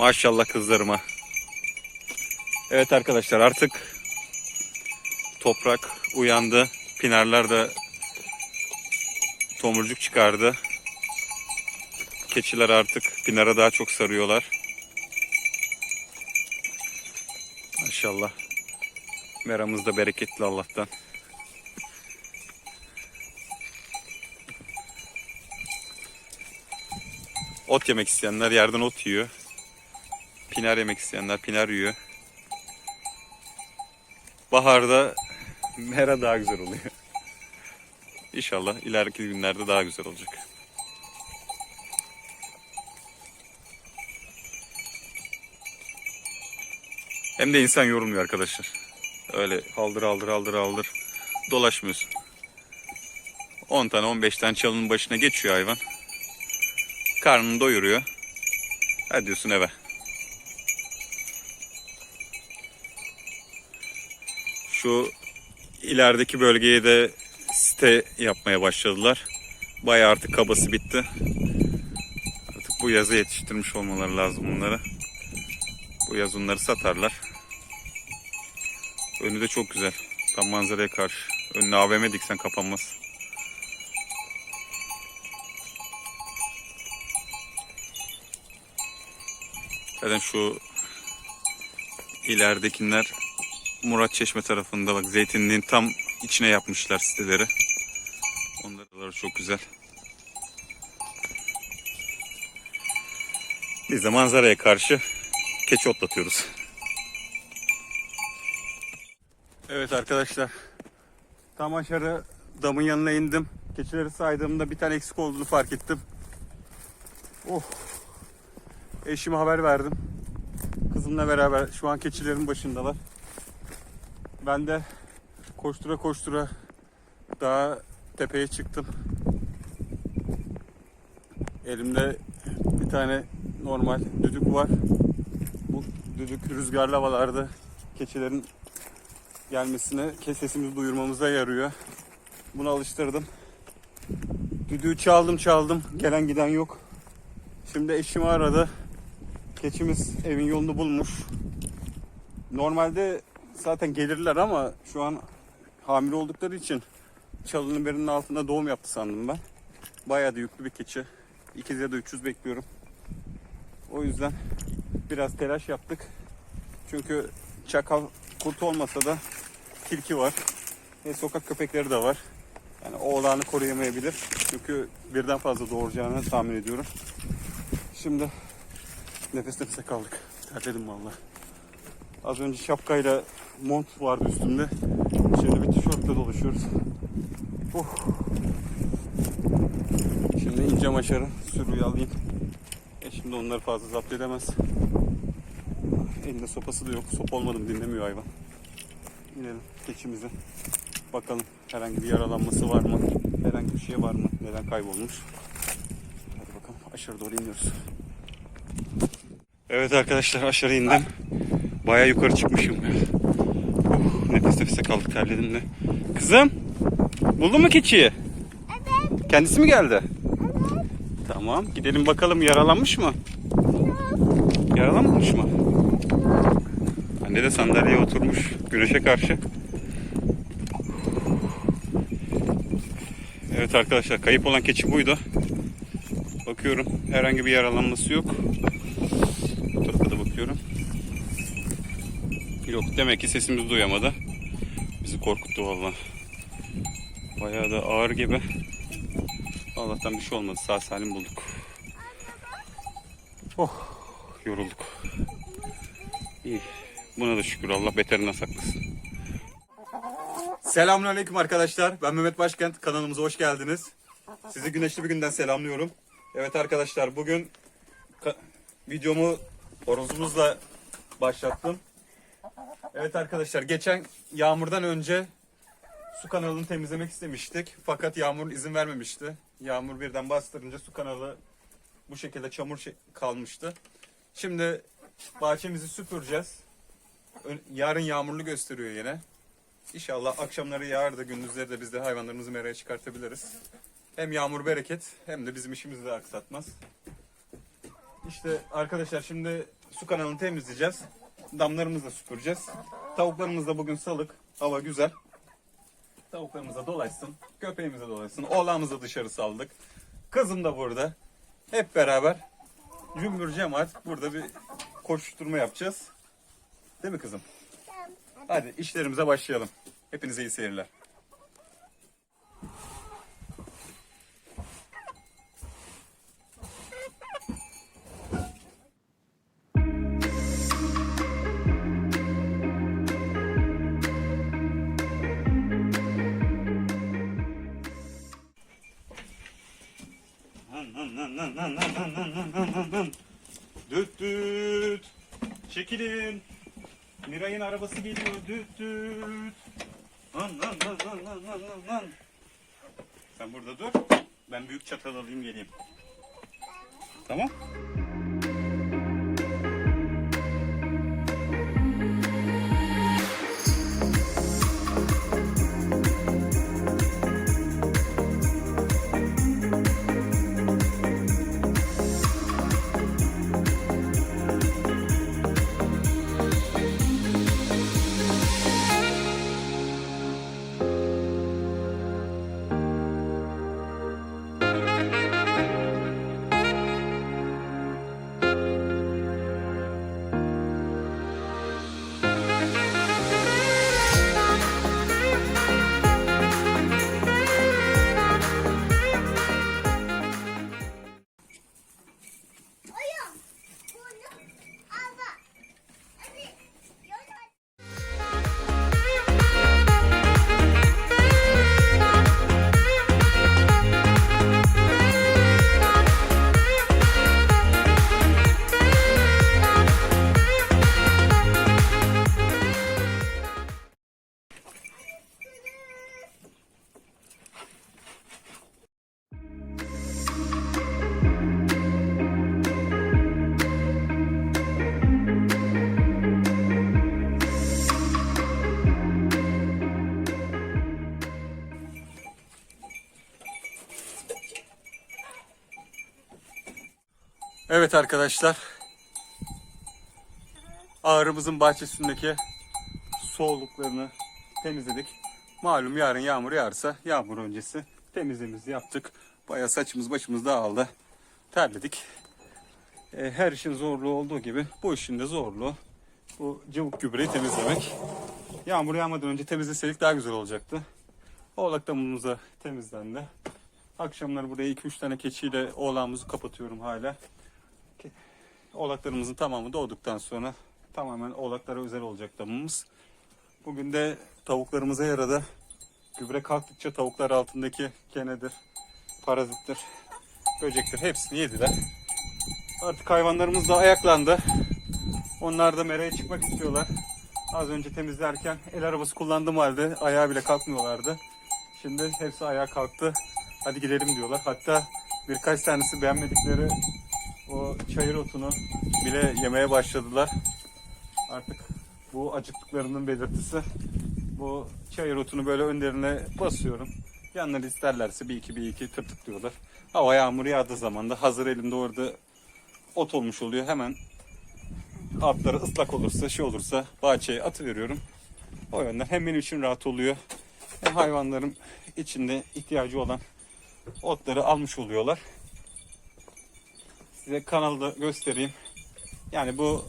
Maşallah kızlarıma. Evet arkadaşlar artık toprak uyandı. Pinarlar da tomurcuk çıkardı. Keçiler artık pinara daha çok sarıyorlar. Maşallah. Meramız da bereketli Allah'tan. Ot yemek isteyenler yerden ot yiyor. Pinar yemek isteyenler pinar yiyor. Baharda mera daha güzel oluyor. İnşallah ileriki günlerde daha güzel olacak. Hem de insan yorulmuyor arkadaşlar. Öyle haldır haldır haldır haldır dolaşmıyorsun. 10 tane 15 tane çalının başına geçiyor hayvan. Karnını doyuruyor. Hadi diyorsun eve. Şu ilerideki bölgeye de site yapmaya başladılar. Bayağı artık kabası bitti. Artık bu yazı yetiştirmiş olmaları lazım bunları. Bu yaz onları satarlar. Önü de çok güzel. Tam manzaraya karşı. Önüne AVM diksen kapanmaz. Zaten şu ileridekiler Murat Çeşme tarafında bak zeytinliğin tam içine yapmışlar siteleri. Onları çok güzel. Biz de manzaraya karşı keçi otlatıyoruz. Evet arkadaşlar. Tam aşağı damın yanına indim. Keçileri saydığımda bir tane eksik olduğunu fark ettim. Oh. Eşime haber verdim. Kızımla beraber şu an keçilerin başındalar. Ben de koştura koştura daha tepeye çıktım. Elimde bir tane normal düdük var. Bu düdük rüzgarlı havalarda keçilerin gelmesine, sesimizi duyurmamıza yarıyor. Bunu alıştırdım. Düdüğü çaldım çaldım. Gelen giden yok. Şimdi eşimi aradı. Keçimiz evin yolunu bulmuş. Normalde zaten gelirler ama şu an hamile oldukları için çalının birinin altında doğum yaptı sandım ben. Bayağı da yüklü bir keçi. 200 ya da 300 bekliyorum. O yüzden biraz telaş yaptık. Çünkü çakal kurt olmasa da tilki var. Ve sokak köpekleri de var. Yani oğlanı koruyamayabilir. Çünkü birden fazla doğuracağını tahmin ediyorum. Şimdi nefes nefese kaldık. Terledim vallahi. Az önce şapkayla mont vardı üstümde. Şimdi bir tişörtle dolaşıyoruz. Uh. Şimdi ineceğim aşağı. Sürüyü alayım. E şimdi onları fazla zapt edemez. Elinde sopası da yok. Sop olmadım dinlemiyor hayvan. İnelim keçimize. Bakalım herhangi bir yaralanması var mı? Herhangi bir şey var mı? Neden kaybolmuş? Hadi bakalım aşağı doğru iniyoruz. Evet arkadaşlar aşağı indim. Baya yukarı çıkmışım. Nefes nefese kaldık terledim de. Kızım buldun mu keçiyi? Evet. Kendisi mi geldi? Evet. Tamam gidelim bakalım yaralanmış mı? Yaralanmamış mı? Anne de sandalyeye oturmuş güneşe karşı. Evet arkadaşlar kayıp olan keçi buydu. Bakıyorum herhangi bir yaralanması yok. Bu tarafa da bakıyorum. Yok demek ki sesimizi duyamadı. Korkuttu valla. Bayağı da ağır gibi. Allah'tan bir şey olmadı. Sağ salim bulduk. Oh yorulduk. İyi. Buna da şükür Allah beterinden saklasın. Selamünaleyküm arkadaşlar. Ben Mehmet Başkent. Kanalımıza hoş geldiniz. Sizi güneşli bir günden selamlıyorum. Evet arkadaşlar bugün videomu horozumuzla başlattım. Evet arkadaşlar geçen yağmurdan önce su kanalını temizlemek istemiştik. Fakat yağmur izin vermemişti. Yağmur birden bastırınca su kanalı bu şekilde çamur kalmıştı. Şimdi bahçemizi süpüreceğiz. Yarın yağmurlu gösteriyor yine. İnşallah akşamları yağar da gündüzleri de biz de hayvanlarımızı meraya çıkartabiliriz. Hem yağmur bereket hem de bizim işimizi de aksatmaz. İşte arkadaşlar şimdi su kanalını temizleyeceğiz. Damlarımızı da süpüreceğiz. Tavuklarımız da bugün salık. Hava güzel. Tavuklarımız da dolaşsın. Köpeğimiz de dolaşsın. Oğlağımızı dışarı saldık. Kızım da burada. Hep beraber cümbür cemaat burada bir koşturma yapacağız. Değil mi kızım? Hadi işlerimize başlayalım. Hepinize iyi seyirler. Çekilin. Miray'ın arabası geliyor. Düt düt. Lan lan lan lan lan lan lan. Sen burada dur. Ben büyük çatal alayım geleyim. Tamam. Evet arkadaşlar. Ağrımızın bahçesindeki soğukluklarını temizledik. Malum yarın yağmur yağarsa yağmur öncesi temizliğimizi yaptık. Baya saçımız başımız dağıldı. Terledik. E, her işin zorluğu olduğu gibi bu işin de zorluğu. Bu cıvık gübreyi temizlemek. Yağmur yağmadan önce temizleseydik daha güzel olacaktı. Oğlak damımız da temizlendi. Akşamları buraya 2-3 tane keçiyle oğlağımızı kapatıyorum hala. Oğlaklarımızın tamamı doğduktan sonra tamamen oğlaklara özel olacak damımız. Bugün de tavuklarımıza yaradı. Gübre kalktıkça tavuklar altındaki kenedir, parazittir, böcektir hepsini yediler. Artık hayvanlarımız da ayaklandı. Onlar da meraya çıkmak istiyorlar. Az önce temizlerken el arabası kullandığım halde ayağa bile kalkmıyorlardı. Şimdi hepsi ayağa kalktı. Hadi gidelim diyorlar. Hatta birkaç tanesi beğenmedikleri o çayır otunu bile yemeye başladılar. Artık bu acıktıklarının belirtisi. Bu çayır otunu böyle önlerine basıyorum. Yanları isterlerse bir iki bir iki tırtıklıyorlar. Hava yağmur yağdığı zaman da hazır elimde orada ot olmuş oluyor. Hemen altları ıslak olursa şey olursa bahçeye atıveriyorum. O yönden hem benim için rahat oluyor hem hayvanların içinde ihtiyacı olan otları almış oluyorlar. Size kanalda göstereyim. Yani bu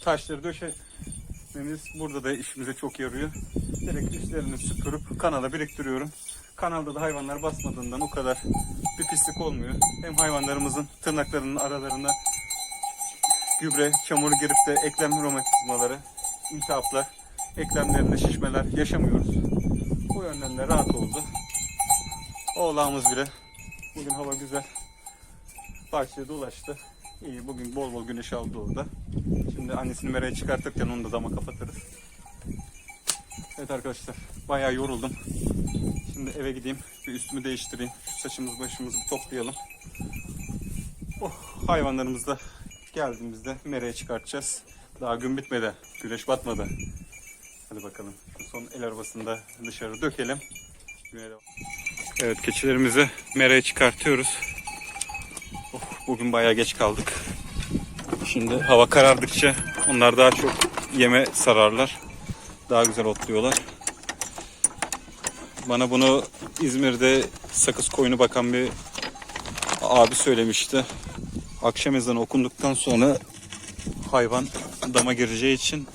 taşları döşememiz burada da işimize çok yarıyor. Direkt üstlerini süpürüp kanala biriktiriyorum. Kanalda da hayvanlar basmadığından o kadar bir pislik olmuyor. Hem hayvanlarımızın tırnaklarının aralarına gübre, çamuru girip de eklem romatizmaları, iltihaplar, eklemlerinde şişmeler yaşamıyoruz. Bu yönden de rahat oldu. Oğlağımız bile bugün hava güzel. Bahçede dolaştı. İyi bugün bol bol güneş aldı orada. Şimdi annesini meraya çıkartırken onu da dama kapatırız. Evet arkadaşlar bayağı yoruldum. Şimdi eve gideyim bir üstümü değiştireyim. Şu saçımız başımızı bir toplayalım. Oh, hayvanlarımız da geldiğimizde meraya çıkartacağız. Daha gün bitmedi. Güneş batmadı. Hadi bakalım. Son el arabasını da dışarı dökelim. Evet keçilerimizi meraya çıkartıyoruz. Bugün bayağı geç kaldık. Şimdi hava karardıkça onlar daha çok yeme sararlar. Daha güzel otluyorlar. Bana bunu İzmir'de sakız koyunu bakan bir abi söylemişti. Akşam ezanı okunduktan sonra hayvan dama gireceği için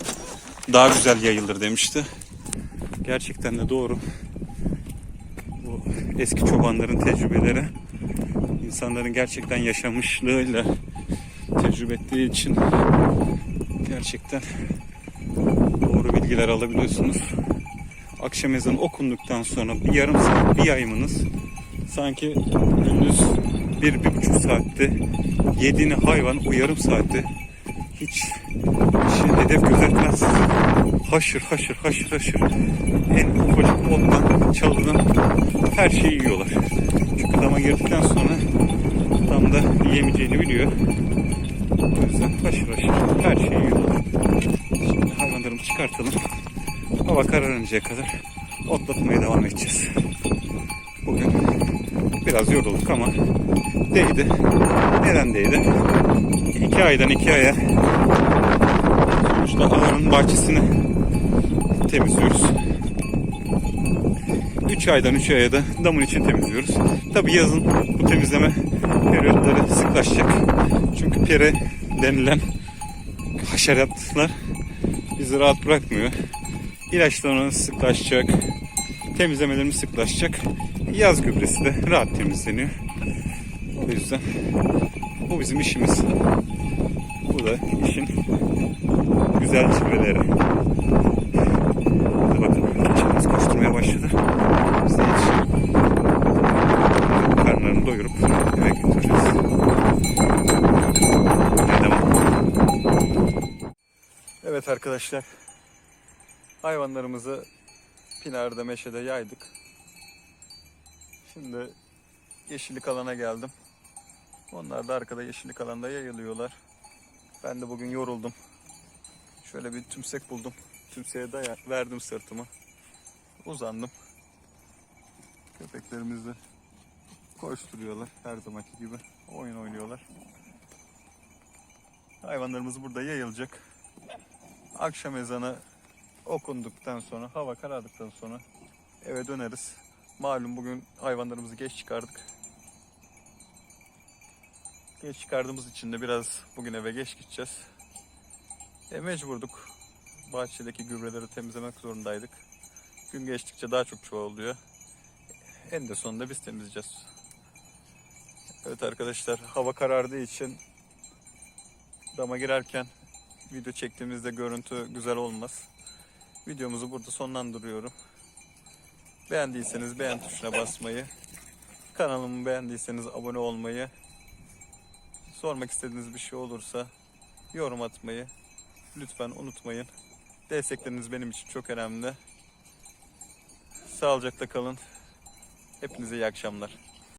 daha güzel yayılır demişti. Gerçekten de doğru. Bu eski çobanların tecrübeleri insanların gerçekten yaşamışlığıyla tecrübe ettiği için gerçekten doğru bilgiler alabiliyorsunuz. Akşam ezanı okunduktan sonra bir yarım saat bir yayımınız sanki gündüz bir, bir buçuk saatte yediğini hayvan o yarım saatte hiç şey, hedef gözetmez. Haşır haşır haşır haşır en ufacık ottan çalıdan her şeyi yiyorlar. Çünkü dama girdikten sonra tam da yiyemeyeceğini biliyor. O yüzden haşır haşır her şeyi yiyorlar. Şimdi hayvanlarımızı çıkartalım. Hava kararıncaya kadar otlatmaya devam edeceğiz. Bugün biraz yorulduk ama değdi. Neden değdi? İki aydan iki aya sonuçta ağanın bahçesini temizliyoruz. 3 aydan 3 aya da damın için temizliyoruz. Tabi yazın bu temizleme periyotları sıklaşacak. Çünkü pere denilen haşeratlar bizi rahat bırakmıyor. İlaçlarımız sıklaşacak. Temizlemelerimiz sıklaşacak. Yaz gübresi de rahat temizleniyor. O yüzden bu bizim işimiz. Bu da işin güzel cilveleri. Hadi bakalım. Keçimiz koşturmaya başladı. Biz de yetişelim. Karnlarını doyurup eve götüreceğiz. Evet arkadaşlar. Hayvanlarımızı Pinar'da meşede yaydık. Şimdi yeşillik alana geldim. Onlar da arkada yeşillik alanda yayılıyorlar. Ben de bugün yoruldum. Şöyle bir tümsek buldum. Tümseğe daya verdim sırtımı. Uzandım. Köpeklerimiz de koşturuyorlar her zamanki gibi. Oyun oynuyorlar. Hayvanlarımız burada yayılacak. Akşam ezanı okunduktan sonra, hava karardıktan sonra eve döneriz. Malum bugün hayvanlarımızı geç çıkardık. Geç çıkardığımız için de biraz bugün eve geç gideceğiz. E mecburduk. Bahçedeki gübreleri temizlemek zorundaydık. Gün geçtikçe daha çok çoğalıyor. En de sonunda biz temizleyeceğiz. Evet arkadaşlar hava karardığı için dama girerken video çektiğimizde görüntü güzel olmaz. Videomuzu burada sonlandırıyorum. Beğendiyseniz beğen tuşuna basmayı, kanalımı beğendiyseniz abone olmayı, sormak istediğiniz bir şey olursa yorum atmayı lütfen unutmayın. Destekleriniz benim için çok önemli. Sağlıcakla kalın. Hepinize iyi akşamlar.